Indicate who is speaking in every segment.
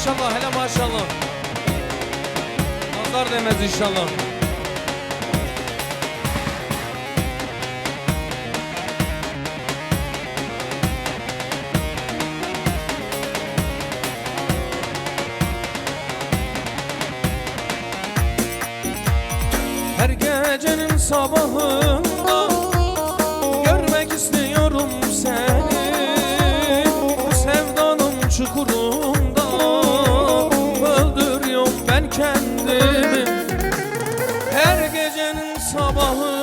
Speaker 1: maşallah hele maşallah. Nazar demez inşallah. Her gecenin sabahında gecenin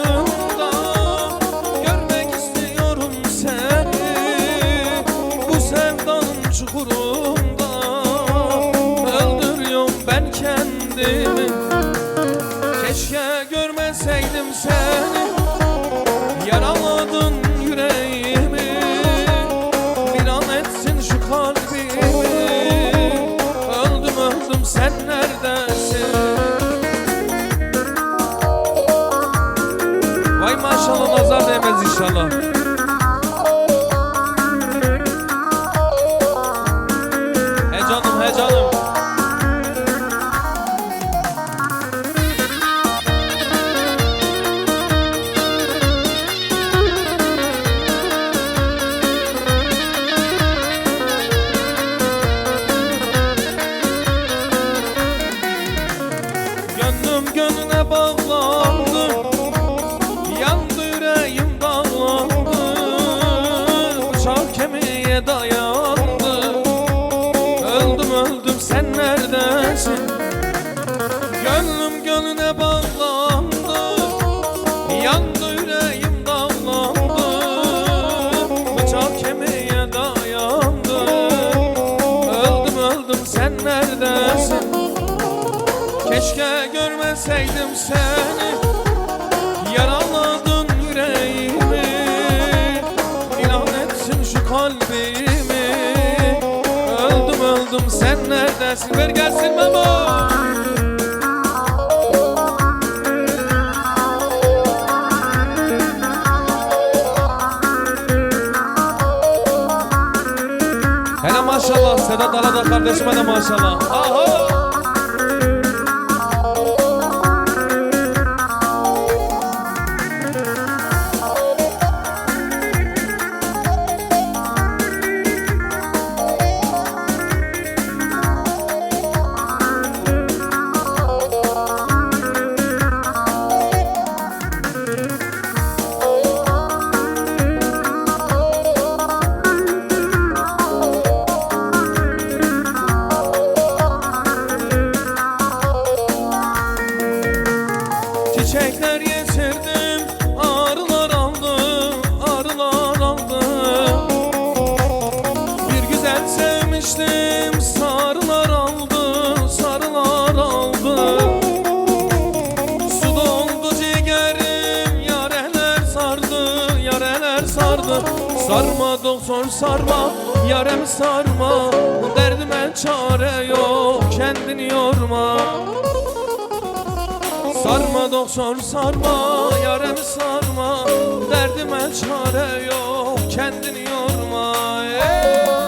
Speaker 1: Keşke görmeseydim seni. Yaraladın yüreğimi. İnan etsin şu kalbimi. Öldüm öldüm sen neredesin? Ver gelsin Memo Hele maşallah Sedat Alada kardeşime de maşallah. Aha! Doktor sarma, yaremi sarma, derdime çare yok, kendini yorma. Sarma doktor sarma, yaremi sarma Derdime çare yok, kendini yorma ey.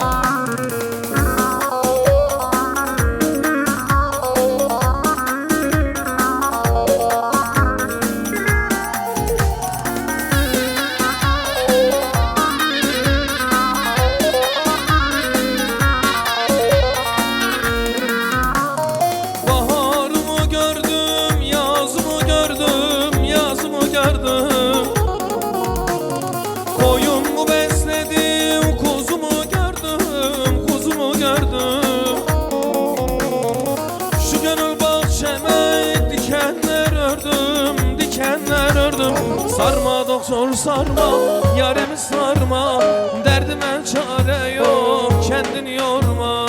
Speaker 1: Sarma doktor sarma, yaremi sarma. Derdime çare yok, kendini yorma.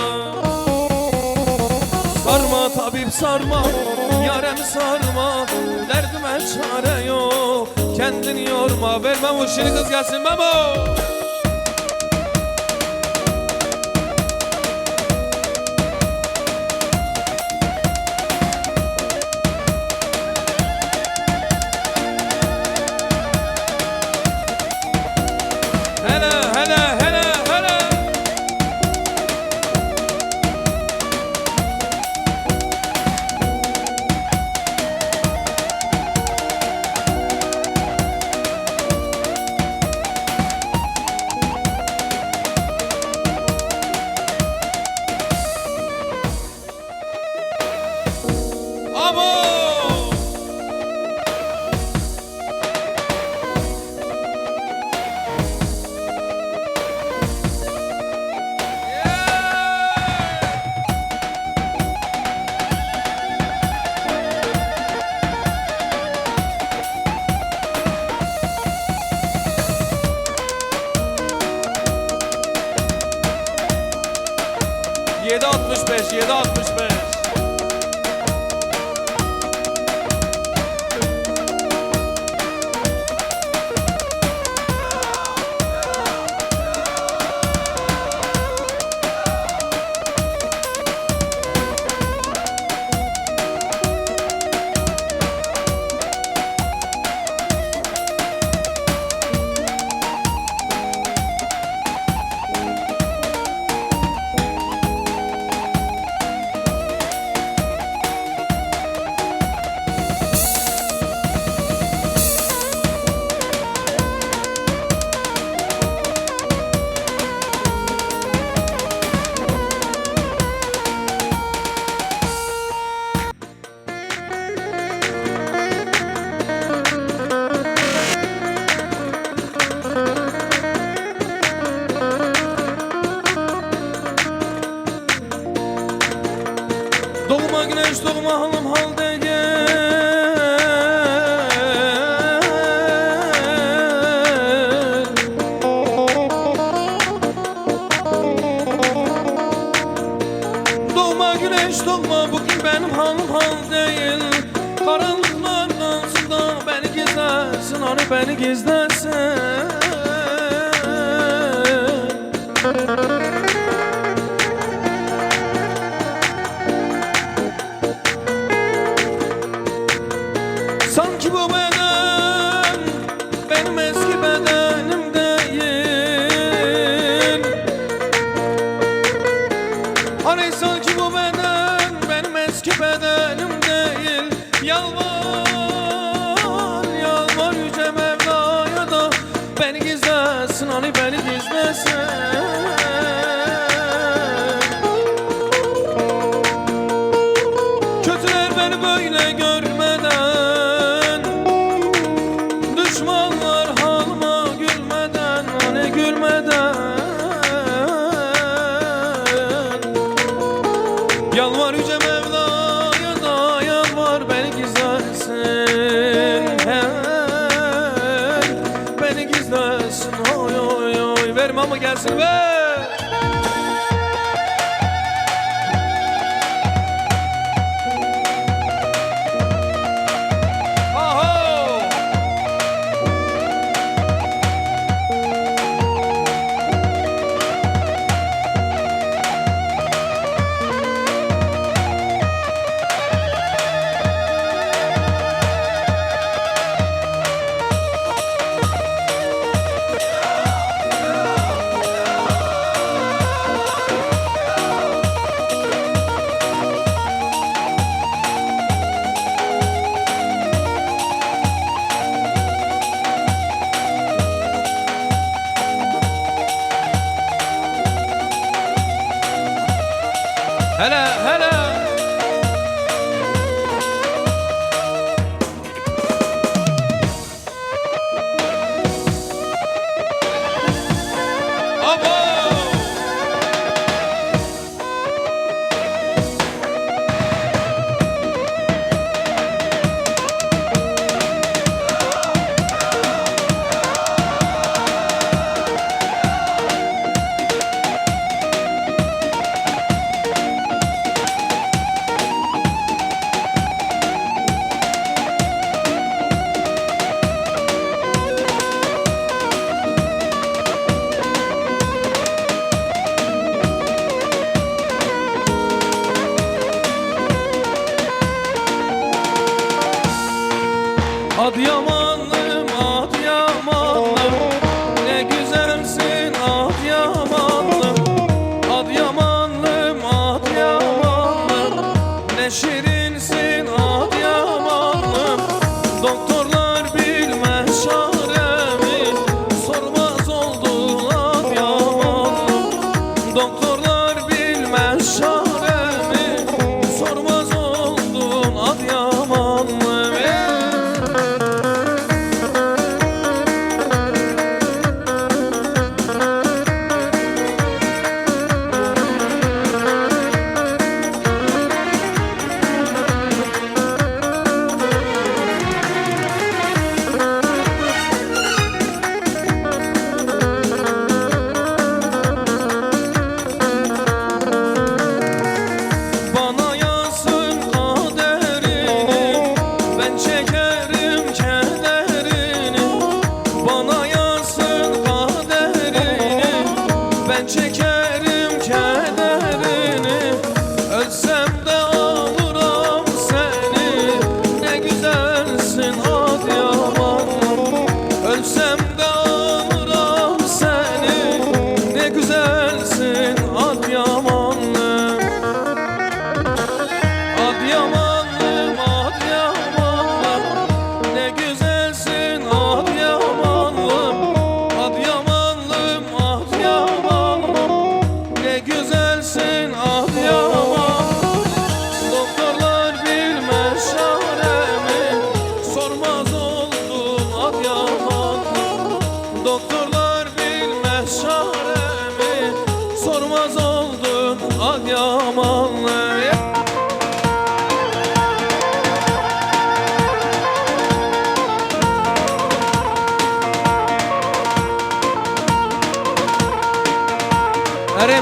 Speaker 1: Sarma tabip sarma, yaremi sarma. Derdime çare yok, kendini yorma. Vermem o şirin kız gelsin. Memo Koştuk mahlum halde gel. Doğma güneş doğma bugün benim halım hal değil. Karanlıklar dansında beni gezersin Hani beni gezersin Baksal ki bu beden benim eski bedenim değil. Yalvar, yalvar yüce Mevla'ya da Beni gizlesin, hani beni gizlesin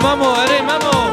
Speaker 1: vamos, Belén, vamos.